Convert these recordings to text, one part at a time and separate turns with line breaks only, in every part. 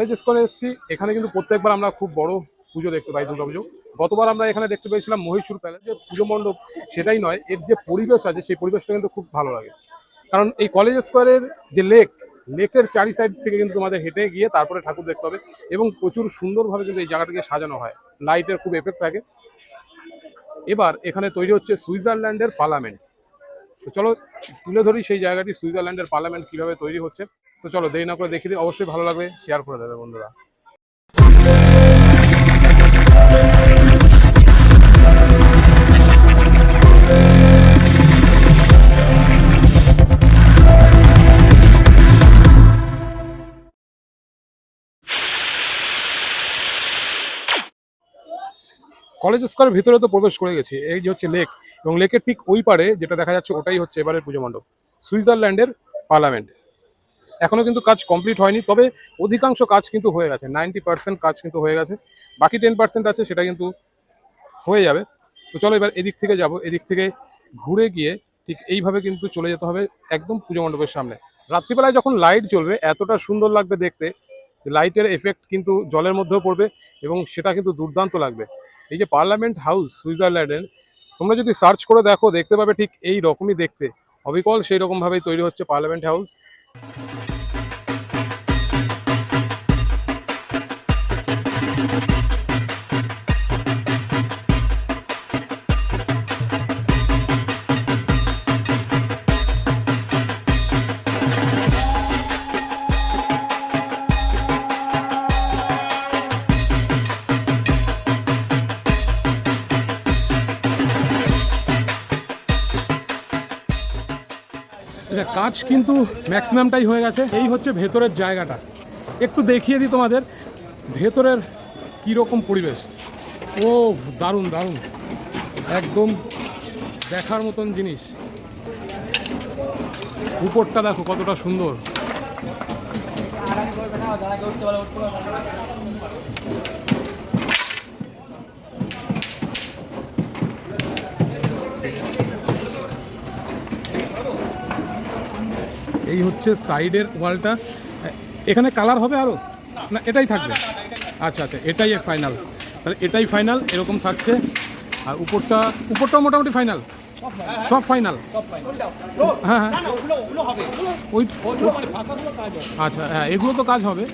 College স্কোয়ারে এসেছি। এখানে কিন্তু প্রত্যেকবার আমরা খুব বড় পুজো দেখতে পাই, দুর্গা পুজো। গতবার আমরা এখানে দেখতে পেয়েছিলাম মহীশূর প্যালেস যে পুজো মণ্ডপ, সেটাই নয়, এর যে পরিবেশ আছে, সেই পরিবেশটা কিন্তু খুব ভালো লাগে। কারণ এই কলেজ স্কোয়ারের যে লেক লেকের চারি সাইড থেকে কিন্তু তোমাদের হেঁটে গিয়ে তারপরে ঠাকুর দেখতে হবে এবং প্রচুর সুন্দরভাবে কিন্তু এই জায়গাটাকে সাজানো হয়। লাইটের খুব এফেক্ট থাকে। এবার এখানে তৈরি হচ্ছে সুইজারল্যান্ডের পার্লামেন্ট তো চলো, তুলে ধরি সেই জায়গাটি, সুইজারল্যান্ডের পার্লামেন্ট কীভাবে তৈরি হচ্ছে। তো চলো দেরি না করে দেখিয়ে দিই। অবশ্যই ভালো লাগবে শেয়ার করে দেবে বন্ধুরা। কলেজ স্কোয়ারের ভিতরে তো প্রবেশ করে গেছি। এই যে হচ্ছে লেক এবং লেকের ঠিক ওই পারে যেটা দেখা যাচ্ছে ওটাই হচ্ছে এবারের পুজো মণ্ডপ। সুইজারল্যান্ডের পার্লামেন্ট এখনও কিন্তু কাজ কমপ্লিট হয়নি, তবে অধিকাংশ কাজ কিন্তু হয়ে গেছে। নাইনটি পার্সেন্ট কাজ কিন্তু হয়ে গেছে। বাকি টেন পার্সেন্ট আছে, সেটা কিন্তু হয়ে যাবে। তো চলো এবার এদিক থেকে যাব। এদিক থেকে ঘুরে গিয়ে ঠিক এইভাবে কিন্তু চলে যেতে হবে একদম পুজো মণ্ডপের সামনে। রাত্রিবেলায় যখন লাইট জ্বলবে, এতটা সুন্দর লাগবে দেখতে লাইটের এফেক্ট কিন্তু জলের মধ্যেও পড়বে এবং সেটা কিন্তু দুর্দান্ত লাগবে। এই যে পার্লামেন্ট হাউস সুইজারল্যান্ডের তোমরা যদি সার্চ করে দেখো, দেখতে পাবে ঠিক এই রকমই দেখতে। অবিকল সেই রকমভাবেই তৈরি হচ্ছে পার্লামেন্ট হাউস কাজ কিন্তু ম্যাক্সিমামটাই হয়ে গেছে। এই হচ্ছে ভেতরের জায়গাটা। একটু দেখিয়ে দিই তোমাদের, ভেতরের কীরকম পরিবেশ। ও, দারুণ দারুণ। একদম দেখার মতন জিনিস। উপরটা দেখো কতটা সুন্দর। এই হচ্ছে সাইডের ওয়ালটা। এখানে কালার হবে আরও না, এটাই থাকবে। আচ্ছা আচ্ছা এটাই ফাইনাল তাহলে এটাই ফাইনাল এরকম থাকছে। আর উপরটা উপরটাও মোটামুটি ফাইনাল সব ফাইনাল হ্যাঁ হ্যাঁ। ওই আচ্ছা হ্যাঁ এগুলো তো কাজ হবে।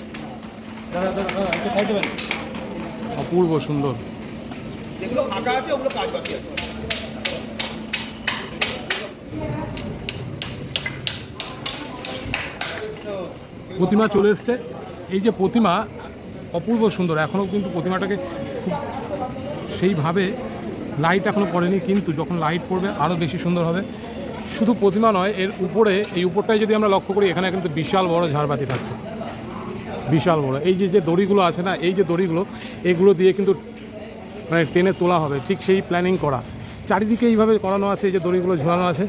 অপূর্ব সুন্দর।
আছে ওগুলো কাজ
প্রতিমা চলে এসছে। এই যে প্রতিমা অপূর্ব সুন্দর। এখনও কিন্তু প্রতিমাটাকে খুব সেইভাবে লাইট এখনও পড়েনি, কিন্তু যখন লাইট পড়বে আরও বেশি সুন্দর হবে। শুধু প্রতিমা নয়, এর উপরে, এই উপরটাই যদি আমরা লক্ষ্য করি, এখানে কিন্তু বিশাল বড় ঝাড়বাতি থাকছে। বিশাল বড়। এই যে যে দড়িগুলো আছে না, এই যে দড়িগুলো, এগুলো দিয়ে কিন্তু মানে টেনে তোলা হবে। ঠিক সেই প্ল্যানিং করা। চারিদিকে এইভাবে করানো আছে, এই যে দড়িগুলো ঝোলানো আছে।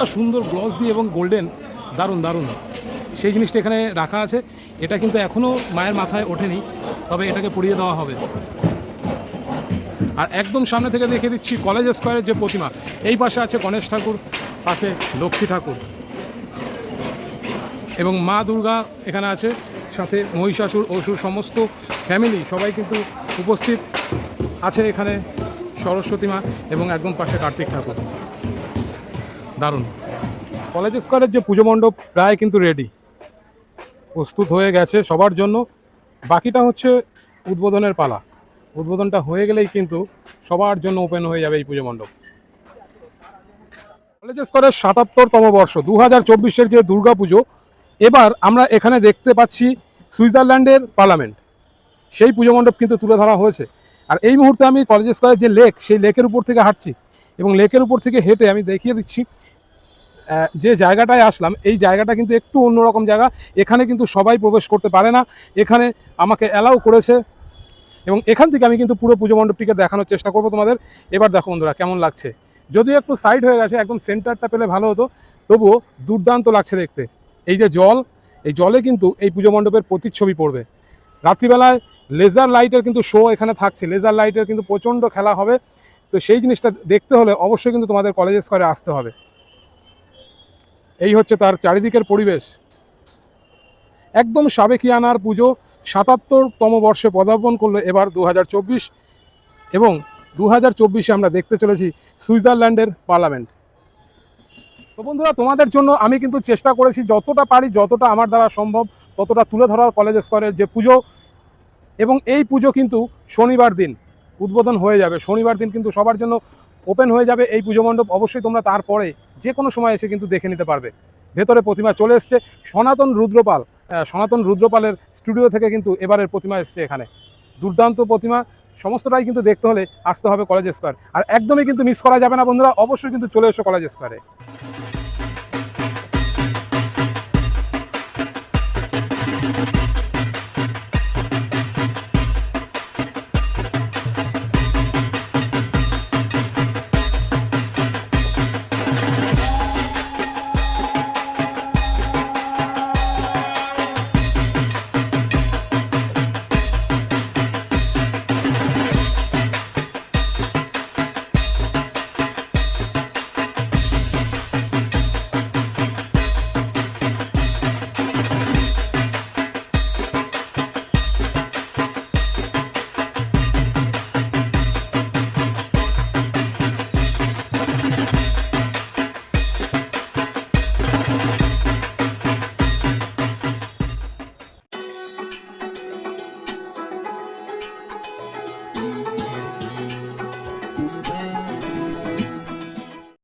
এতটা সুন্দর গ্লস দিয়ে এবং গোল্ডেন দারুণ দারুণ। সেই জিনিসটা এখানে রাখা আছে। এটা কিন্তু এখনও মায়ের মাথায় ওঠেনি, তবে এটাকে পরিয়ে দেওয়া হবে। আর একদম সামনে থেকে দেখে দিচ্ছি কলেজ স্কোয়ারের যে প্রতিমা, এই পাশে আছে গণেশ ঠাকুর, পাশে লক্ষ্মী ঠাকুর। এবং মা দুর্গা এখানে আছে, সাথে মহিষাসুর, অসুর, সমস্ত ফ্যামিলি সবাই কিন্তু উপস্থিত আছে এখানে সরস্বতী মা এবং একদম পাশে কার্তিক ঠাকুর। দারুণ। কলেজ স্কোয়ারের যে পুজো মণ্ডপ প্রায় কিন্তু রেডি প্রস্তুত হয়ে গেছে সবার জন্য। বাকিটা হচ্ছে উদ্বোধনের পালা। উদ্বোধনটা হয়ে গেলেই কিন্তু সবার জন্য ওপেন হয়ে যাবে এই পুজো মণ্ডপ। কলেজ স্কোয়ারের সাতাত্তরতম বর্ষ দু হাজার চব্বিশের যে দুর্গা পুজো এবার আমরা এখানে দেখতে পাচ্ছি সুইজারল্যান্ডের পার্লামেন্ট। সেই পুজো মণ্ডপ কিন্তু তুলে ধরা হয়েছে। আর এই মুহূর্তে আমি কলেজ স্কোয়ারের যে লেক, সেই লেকের উপর থেকে হাঁটছি। এবং লেকের উপর থেকে হেঁটে আমি দেখিয়ে দিচ্ছি যে জায়গাটায় আসলাম, এই জায়গাটা কিন্তু একটু অন্যরকম জায়গা। এখানে কিন্তু সবাই প্রবেশ করতে পারে না। এখানে আমাকে অ্যালাউ করেছে এবং এখান থেকে আমি কিন্তু পুরো পুজো মণ্ডপটিকে দেখানোর চেষ্টা করব তোমাদের। এবার দেখো বন্ধুরা, কেমন লাগছে? যদিও একটু সাইড হয়ে গেছে, একদম সেন্টারটা পেলে ভালো হতো, তবুও দুর্দান্ত লাগছে দেখতে। এই যে জল, এই জলে কিন্তু এই পুজো মণ্ডপের প্রতিচ্ছবি পড়বে। রাত্রিবেলায় লেজার লাইটের কিন্তু শো এখানে থাকছে। লেজার লাইটের কিন্তু প্রচণ্ড খেলা হবে। তো সেই জিনিসটা দেখতে হলে অবশ্যই কিন্তু তোমাদের কলেজ স্কোয়ারে আসতে হবে। এই হচ্ছে তার চারিদিকের পরিবেশ। একদম সাবেকিয়ানার পুজো, সাতাত্তরতম বর্ষে পদার্পণ করল এবার দু এবং দু হাজার আমরা দেখতে চলেছি সুইজারল্যান্ডের পার্লামেন্ট। তো বন্ধুরা, তোমাদের জন্য আমি কিন্তু চেষ্টা করেছি যতটা পারি, যতটা আমার দ্বারা সম্ভব, ততটা তুলে ধরার কলেজ স্কোয়ারের যে পুজো। এবং এই পুজো কিন্তু শনিবার দিন। উদ্বোধন হয়ে যাবে। শনিবার দিন কিন্তু সবার জন্য ওপেন হয়ে যাবে এই পুজো মণ্ডপ। অবশ্যই তোমরা তারপরে যে কোনো সময় এসে কিন্তু দেখে নিতে পারবে। ভেতরে প্রতিমা চলে এসছে। সনাতন রুদ্রপাল সনাতন রুদ্রপালের স্টুডিও থেকে কিন্তু এবারের প্রতিমা এসছে এখানে। দুর্দান্ত প্রতিমা। সমস্তটাই কিন্তু দেখতে হলে আসতে হবে কলেজ স্কোয়ার আর একদমই কিন্তু মিস করা যাবে না বন্ধুরা। অবশ্যই কিন্তু চলে এসো কলেজ স্কোয়ারে